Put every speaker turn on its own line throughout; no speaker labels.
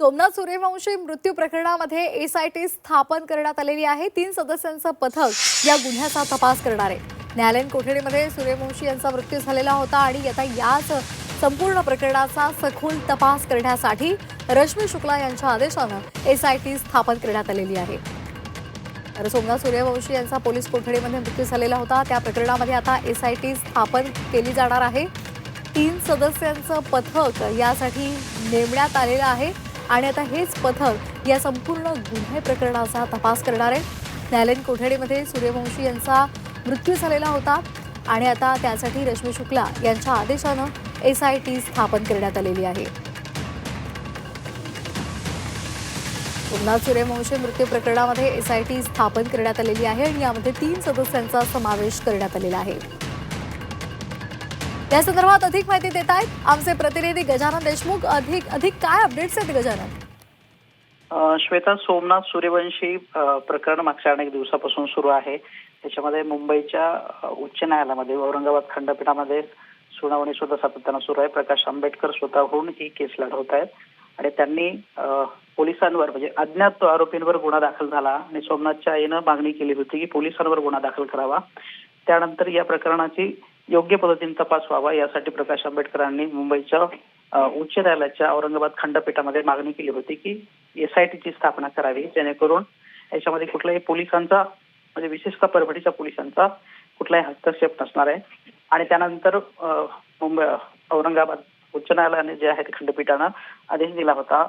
सोमनाथ सूर्यवंशी मृत्यू प्रकरणामध्ये S I T स्थापन करण्यात आलेली आहे. तीन सदस्यांचं पथक या गुन्ह्याचा तपास करणार आहे. न्यायालयीन कोठडीमध्ये सूर्यवंशी यांचा मृत्यू झालेला होता आणि आता याच संपूर्ण प्रकरणाचा सखोल तपास करण्यासाठी रश्मी शुक्ला यांच्या आदेशानं टी स्थापन करण्यात आलेली आहे. तर सोमनाथ सूर्यवंशी यांचा पोलीस कोठडीमध्ये मृत्यू झालेला होता. त्या प्रकरणामध्ये आता एस आय टी स्थापन केली जाणार आहे. तीन सदस्यांचं पथक यासाठी नेमण्यात आलेलं आहे. आणि आता हेच पथक या संपूर्ण गुन्हे प्रकरणाचा तपास करणार आहे. न्यायालयीन कोठडीमध्ये सूर्यवंशी यांचा मृत्यू झालेला होता आणि आता त्यासाठी रश्मी शुक्ला यांच्या आदेशानं एस आय टी स्थापन करण्यात आलेली आहे. पुन्हा सूर्यवंशी मृत्यू प्रकरणामध्ये एस आय टी स्थापन करण्यात आलेली आहे आणि यामध्ये तीन सदस्यांचा समावेश करण्यात आलेला आहे. या संदर्भात अधिक माहिती देत आहेत आमचे प्रतिनिधी गजानन देशमुख. अधिक अधिक काय अपडेट्स आहेत गजानन?
श्वेता सोमनाथ सूर्यवंशी प्रकरण मागच्या अनेक दिवसापासून सुरू आहे. त्याच्यामध्ये मुंबईच्या उच्च न्यायालयामध्ये औरंगाबाद खंडपीठामध्ये सुनावणी सुद्धा सातत्यानं सुरू आहे. प्रकाश आंबेडकर स्वतःहून ही केस लढवत आहेत. आणि त्यांनी पोलिसांवर म्हणजे अज्ञात आरोपींवर गुन्हा दाखल झाला आणि सोमनाथच्या आईनं मागणी केली होती की पोलिसांवर गुन्हा दाखल करावा. त्यानंतर या प्रकरणाची योग्य पद्धतीने तपास व्हावा यासाठी प्रकाश आंबेडकरांनी मुंबईच्या उच्च न्यायालयाच्या औरंगाबाद खंडपीठामध्ये मागणी केली होती की एसआयटीची स्थापना करावी जेणेकरून याच्यामध्ये कुठल्याही पोलिसांचा म्हणजे विशेषतः परभणीच्या पोलिसांचा कुठलाही हस्तक्षेप नसणार आहे. आणि त्यानंतर मुंबई औरंगाबाद उच्च न्यायालयाने जे आहे ते खंडपीठानं आदेश दिला होता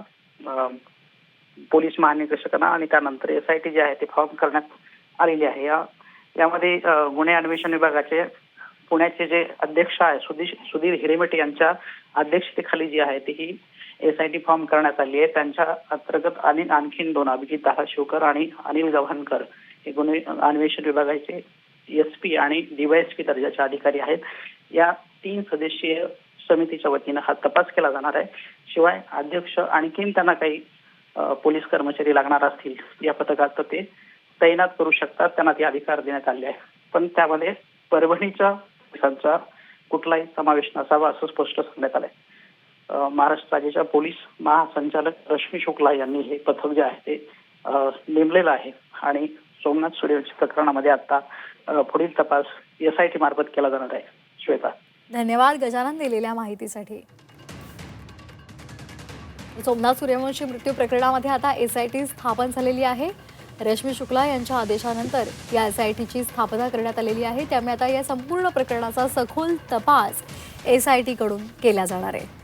पोलीस महानिदेशकांना आणि त्यानंतर एसआयटी जे आहे ते फॉर्म करण्यात आलेली आहे. यामध्ये गुन्हे अन्वेषण विभागाचे पुण्याचे जे अध्यक्ष आहे सुधीर सुधीर हिरेमटे यांच्या अध्यक्षतेखाली जी आहे ती ही एसआयटी फॉर्म करण्यात आली आहे. त्यांच्या अंतर्गत आणि आणखीन दोन अभिजित शिवकर आणि अनिल गव्हाणकर हे गुन्हे अन्वेषण विभागाचे एस पी आणि डीवायएसपी दर्जाचे अधिकारी आहेत. या तीन सदस्यीय समितीच्या वतीनं हा तपास केला जाणार आहे. शिवाय अध्यक्ष आणखीन त्यांना काही पोलीस कर्मचारी लागणार असतील या पथकात तर ते तैनात करू शकतात. त्यांना ते अधिकार देण्यात आले आहे पण त्यामध्ये परभणीच्या पोलिसांचा कुठलाही समावेश नसावा असं स्पष्ट सांगण्यात आलंय. महाराष्ट्र राज्याच्या पोलीस महासंचालक रश्मी शुक्ला यांनी हे पथक जे आहे ते नेमलेलं आहे आणि सोमनाथ सूर्यवंशी प्रकरणामध्ये आता पुढील तपास एसआयटी मार्फत केला जाणार आहे. श्वेता.
धन्यवाद गजानन दिलेल्या माहितीसाठी. सोमनाथ सूर्यवंशी मृत्यू प्रकरणामध्ये आता एस आय टी स्थापन झालेली आहे. रश्मी शुक्ला यांच्या आदेशानंतर या एस आय टीची स्थापना करण्यात आलेली आहे. त्यामुळे आता या संपूर्ण प्रकरणाचा सखोल तपास एस आय टीकडून केला जाणार आहे.